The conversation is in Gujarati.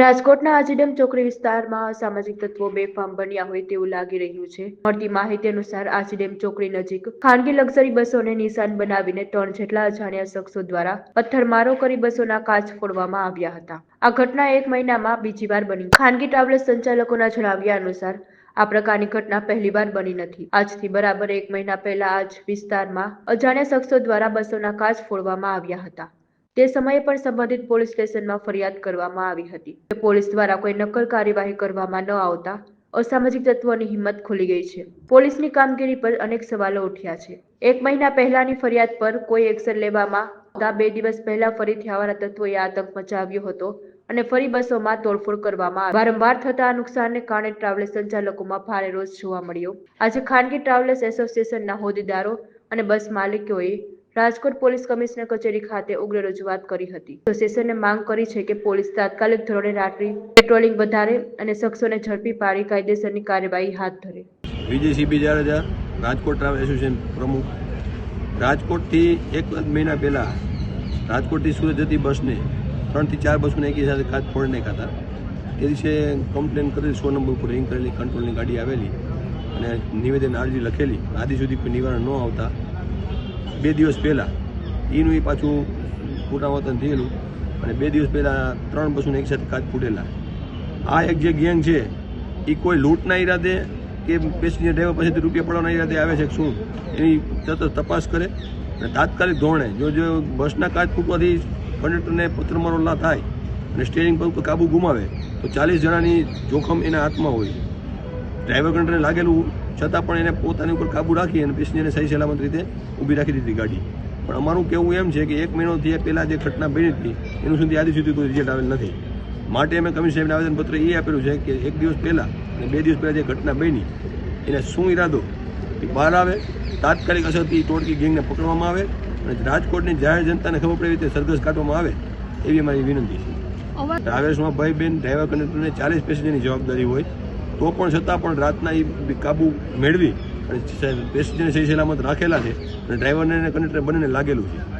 રાજકોટના આજીડેમ ચોકડી વિસ્તારમાં અસામાજિક તત્વો બેફામ બન્યા હોય તેવું લાગી રહ્યું છે. મળતી માહિતી અનુસાર આજીડેમ ચોકડી નજીક ખાનગી લક્ઝરી બસોને નિશાન બનાવીને ત્રણ જેટલા અજાણ્યા શખ્સો દ્વારા પથ્થરમારો કરી બસોના કાચ ફોડવામાં આવ્યા હતા. આ ઘટના એક મહિનામાં બીજી વાર બની. ખાનગી ટ્રાવેલ્સ સંચાલકોના જણાવ્યા અનુસાર આ પ્રકારની ઘટના પહેલીવાર બની નથી. આજથી બરાબર એક મહિના પહેલા આ જ વિસ્તારમાં અજાણ્યા શખ્સો દ્વારા બસોના કાચ ફોડવામાં આવ્યા હતા. તે સમયે પણ સંબંધિત પોલીસ સ્ટેશનમાં ફરિયાદ કરવામાં આવી હતી. પોલીસ દ્વારા કોઈ નક્કર કાર્યવાહી કરવામાં ન આવતા અસામાજિક તત્વોની હિંમત ખુલી ગઈ છે. પોલીસની કામગીરી પર અનેક સવાલો ઉઠ્યા છે. એક મહિના પહેલાની ફરિયાદ પર કોઈ એક્શન લેવામાં આવતા બે દિવસ પહેલા ફરીથી આવાના તત્વોએ આતંક મચાવ્યો હતો અને ફરી બસોમાં તોડફોડ કરવામાં વારંવાર થતા નુકસાનને કારણે ટ્રાવેલ્સ સંચાલકોમાં ભારે રોષ જોવા મળ્યો. આજે ખાનગી ટ્રાવેલ્સ એસોસિએશનના હોદ્દેદારો અને બસ માલિકોએ રાજકોટ પોલીસ કમિશનર કચેરી ખાતે ઉગ્ર રજૂઆત કરી હતી. એસોસિએશને માંગ કરી છે કે પોલીસ તાત્કાલિક ધોરણે રાત્રિ પેટ્રોલિંગ વધારે અને શખ્સોને ઝડપી પાડી કાયદેસરની કાર્યવાહી હાથ ધરે. Vijay CB Jadeja Rajkot travel association પ્રમુખ. રાજકોટથી એક મહિના પહેલાં રાજકોટથી સુરત જતી બસને ત્રણથી ચાર બસોને એકી સાથે ખાત ફોડી નાખ્યા તે દિવસે કમ્પ્લેન કરેલી, સો નંબર ઉપર રિંગ કરેલી કંટ્રોલની ગાડી આવેલી અને નિવેદન અરજી લખેલી. આદિ સુધી કોઈ નિવારણ ન આવતા બે દિવસ પહેલાં. એનું એ પાછું પુનરાવર્તન થયેલું અને બે દિવસ પહેલાં ત્રણ બસોને એકસાથે કાચ ફૂટેલા. આ એક જે ગેંગ છે એ કોઈ લૂંટના ઈરાદે કે પેસેન્જર ડ્રાઈવર પાસેથી રૂપિયા પડવાના ઈરાદે આવે છે કે શું? એની તરત તપાસ કરે અને તાત્કાલિક ધોરણે જો જો બસના કાચ ફૂટવાથી કંડક્ટરને પથ્થરમારો ના થાય અને સ્ટેરિંગ પર ઉપર કાબુ ગુમાવે, તો ચાલીસ જણાની જોખમ એના હાથમાં હોય. ડ્રાઈવર કંડક્ટરને લાગેલું છતાં પણ એને પોતાની ઉપર કાબુ રાખી અને પેસેન્જરને સહી સલામત રીતે ઊભી રાખી દીધી ગાડી. પણ અમારું કહેવું એમ છે કે એક મહિનોથી પહેલાં જે ઘટના બની હતી એનું સુધી આજે સુધી કોઈ રિઝલ્ટ આવેલ નથી. માટે અમે કમિશન સાહેબને આવેદનપત્ર એ આપેલું છે કે એક દિવસ પહેલાં અને બે દિવસ પહેલાં જે ઘટના બની એને શું ઈરાદો? એ બહાર આવે તાત્કાલિક અસરથી ટોળકી ગેંગને પકડવામાં આવે અને રાજકોટની જાહેર જનતાને ખબર પડે રીતે સરઘસ કાઢવામાં આવે એવી અમારી વિનંતી છે. ટ્રાવેલ્સમાં ભાઈ બેન ડ્રાઈવર કંડક્ટરને ચાલીસ પેસેન્જરની જવાબદારી હોય તો પણ છતાં પણ રાતના એ કાબુ મેળવી અને પેસેન્જરને સહી સલામત રાખેલા છે અને ડ્રાઈવરને અને કંડક્ટર બંનેને લાગેલું છે.